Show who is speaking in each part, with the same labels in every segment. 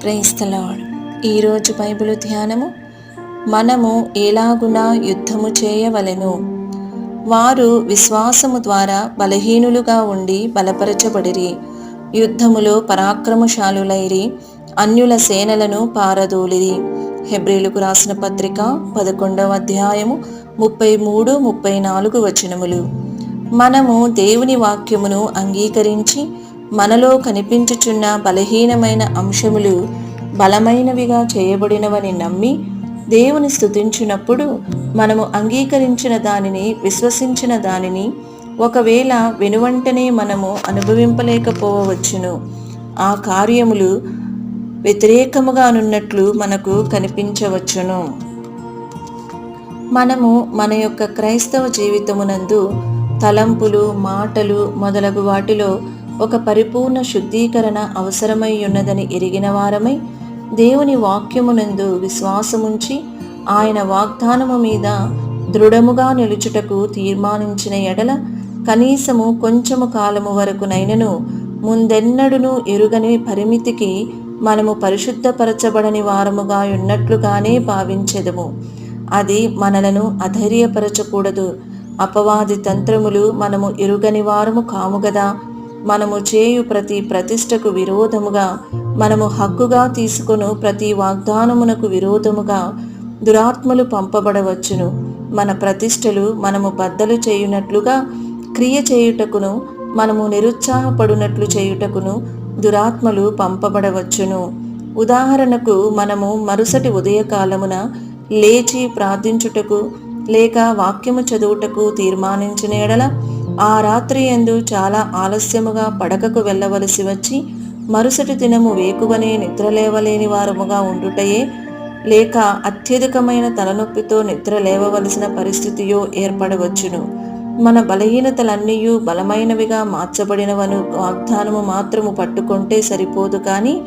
Speaker 1: క్రైస్తలాడ్ ఈరోజు బైబిల్ ధ్యానము. మనము ఎలాగునా యుద్ధము చేయవలెను. వారు విశ్వాసము ద్వారా బలహీనులుగా ఉండి బలపరచబడిరి. యుద్ధములో పరాక్రమశాలులైరి. అన్యుల సేనలను పారదోలిరి. హెబ్రిలకు రాసిన పత్రిక పదకొండవ అధ్యాయము ముప్పై మూడు ముప్పై నాలుగు వచనములు. మనము దేవుని వాక్యమును అంగీకరించి మనలో కనిపించుచున్న బలహీనమైన అంశములు బలమైనవిగా చేయబడినవని నమ్మి దేవుని స్థుతించినప్పుడు మనము అంగీకరించిన దానిని విశ్వసించిన దానిని ఒకవేళ వెనువంటనే మనము అనుభవింపలేకపోవచ్చును. ఆ కార్యములు వ్యతిరేకముగానున్నట్లు మనకు కనిపించవచ్చును. మనము మన యొక్క క్రైస్తవ జీవితమునందు తలంపులు మాటలు మొదలగు వాటిలో ఒక పరిపూర్ణ శుద్ధీకరణ అవసరమై ఉన్నదని ఎరిగిన వారమై దేవుని వాక్యమునందు విశ్వాసముంచి ఆయన వాగ్దానము మీద దృఢముగా నిలుచుటకు తీర్మానించిన ఎడల కనీసము కొంచెము కాలము వరకునైనను ముందెన్నడును ఎరుగని పరిమితికి మనము పరిశుద్ధపరచబడని వారముగా ఉన్నట్లుగానే భావించెదము. అది మనలను అధైర్యపరచకూడదు. అపవాది తంత్రములు మనము ఎరుగని వారము కాము కదా మనము చేయు ప్రతి ప్రతిష్టకు విరోధముగా మనము హక్కుగా తీసుకొను ప్రతి వాగ్దానమునకు విరోధముగా దురాత్మలు పంపబడవచ్చును. మన ప్రతిష్టలు మనము బద్దలు చేయునట్లుగా క్రియ చేయుటకును మనము నిరుత్సాహపడునట్లు చేయుటకును దురాత్మలు పంపబడవచ్చును. ఉదాహరణకు మనము మరుసటి ఉదయకాలమున లేచి ప్రార్థించుటకు లేక వాక్యము చదువుటకు తీర్మానించిన ఎడల ఆ రాత్రి ఎందు చాలా ఆలస్యముగా పడకకు వెళ్ళవలసి వచ్చి మరుసటి దినము వేకువనే నిద్రలేవలేని వారముగా ఉండుటయే లేక అత్యధికమైన తలనొప్పితో నిద్ర లేవవలసిన పరిస్థితియో ఏర్పడవచ్చును. మన బలహీనతలన్నీ బలమైనవిగా మార్చబడినవను వాగ్దానము మాత్రము పట్టుకుంటే సరిపోదు కానీ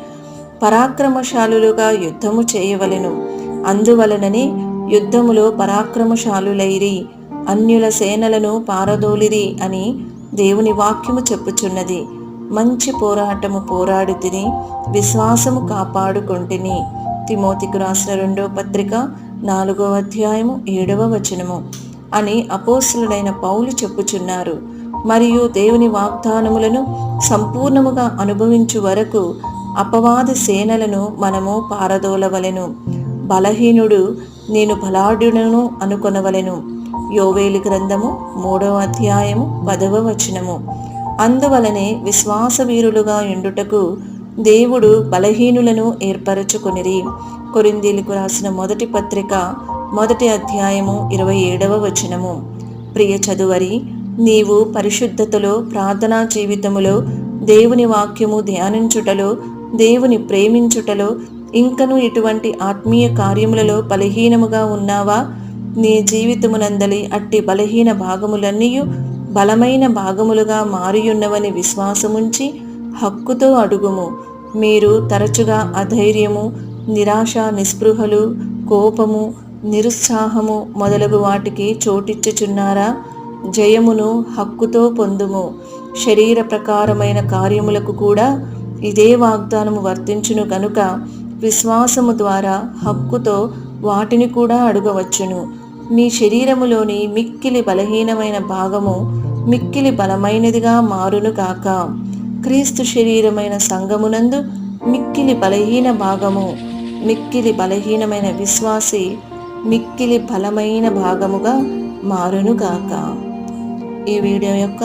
Speaker 1: పరాక్రమశాలులుగా యుద్ధము చేయవలెను. అందువలననే యుద్ధములో పరాక్రమశాలులైరి. అన్యుల సేనలను పారదోలిరి అని దేవుని వాక్యము చెప్పుచున్నది. మంచి పోరాటము పోరాడి తిని విశ్వాసము కాపాడుకొంటిని. తిమోతికు రాసిన రెండవ పత్రిక నాలుగవ అధ్యాయము ఏడవ వచనము అని అపోసులుడైన పౌలు చెప్పుచున్నారు. మరియు దేవుని వాగ్దానములను సంపూర్ణముగా అనుభవించు వరకు అపవాద సేనలను మనము పారదోలవలెను. బలహీనుడు నేను బలాఢ్యుడను అనుకొనవలెను. యోవేలి గ్రంథము మూడవ అధ్యాయము పదవ వచనము. అందువలనే విశ్వాసవీరులుగా ఎండుటకు దేవుడు బలహీనులను ఏర్పరచుకొనిరి. కొరిందీలకు రాసిన మొదటి పత్రిక మొదటి అధ్యాయము ఇరవై ఏడవ వచనము. ప్రియ చదువరి నీవు పరిశుద్ధతలో ప్రార్థనా జీవితములో దేవుని వాక్యము ధ్యానించుటలో దేవుని ప్రేమించుటలో ఇంకను ఇటువంటి ఆత్మీయ కార్యములలో బలహీనముగా ఉన్నావా? నీ జీవితమునందలి అట్టి బలహీన భాగములన్నీ బలమైన భాగములుగా మారియున్నవని విశ్వాసముంచి హక్కుతో అడుగుము. మీరు తరచుగా అధైర్యము నిరాశ నిస్పృహలు కోపము నిరుత్సాహము మొదలగు వాటికి చోటిచ్చుచున్నారా? జయమును హక్కుతో పొందుము. శరీర ప్రకారమైన కార్యములకు కూడా ఇదే వాగ్దానము వర్తించును కనుక విశ్వాసము ద్వారా హక్కుతో వాటిని కూడా అడగవచ్చును. నీ శరీరములోని మిక్కిలి బలహీనమైన భాగము మిక్కిలి బలమైనదిగా మారును కాక క్రీస్తు శరీరమైన సంగమునందు మిక్కిలి బలహీన భాగము మిక్కిలి బలహీనమైన విశ్వాసి మిక్కిలి బలమైన భాగముగా మారును కాక ఈ వీడియో యొక్క